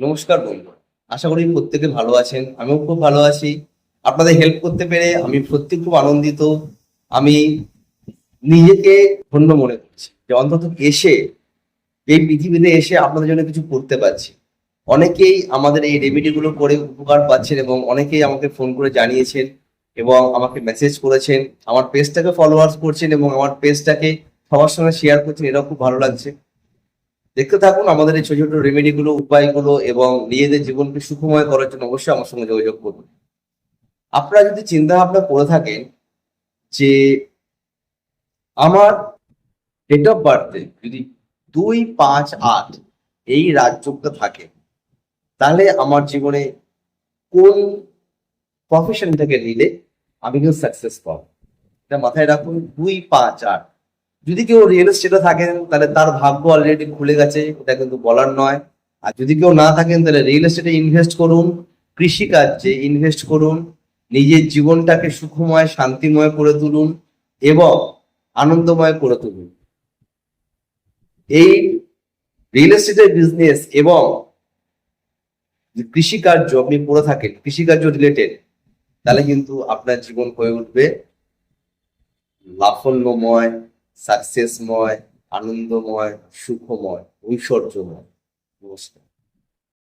নমস্কার বন্ধু। আশা করি প্রত্যেকে ভালো আছেন, আমিও খুব ভালো আছি। আপনাদের হেল্প করতে পেরে আমি সত্যি খুব আনন্দিত। আমি নিজেকে ধন্য মনে করছি যে অন্তত এসে, এই পৃথিবীতে এসে আপনাদের জন্য কিছু করতে পারছি। অনেকেই আমাদের এই রেমেডিগুলো করে উপকার পাচ্ছেন এবং অনেকেই আমাকে ফোন করে জানিয়েছেন এবং আমাকে মেসেজ করেছেন। আমার পেজটাকে ফলোয়ার্স করছেন এবং আমার পেজটাকে সবার সঙ্গে শেয়ার করছেন, এটাও খুব ভালো লাগছে। দেখতে থাকুন, আমাদের এই ছোট ছোট রেমেডিগুলো উপায়গুলো এবং নিজেদের জীবনকে সুখময় করার জন্য অবশ্যই আমার সঙ্গে যোগাযোগ করুন। আপনারা যদি চিন্তা ভাবনা করে থাকেন যে আমার ডেট অফ বার্থে যদি দুই পাঁচ আট এই রাজযোগটা থাকে, তাহলে আমার জীবনে কোন প্রফেশন থেকে নিলে আমি কিন্তু সাকসেস পাবো? এটা মাথায় রাখুন, দুই পাঁচ আট। যদি কেউ রিয়েল এস্টেটে থাকেন, তাহলে তার ভাগ্য অলরেডি খুলে গেছে, এটা কিন্তু বলার নয়। আর যদি কেউ না থাকেন, তাহলে রিয়েল এস্টেটে ইনভেস্ট করুন, কৃষিকার্যে ইনভেস্ট করুন, নিজের জীবনটাকে সুখময়, শান্তিময় করে তুলুন এবং আনন্দময় করে তুলুন। এই রিয়েল এস্টেটের বিজনেস এবং কৃষিকার্য আপনি করে থাকেন, কৃষিকার্য রিলেটেড তাহলে কিন্তু আপনার জীবন হয়ে উঠবে লাফল্যময় সাকসেসময় আনন্দময় সুখময় ঐশ্বর্যময়। নমস্কার।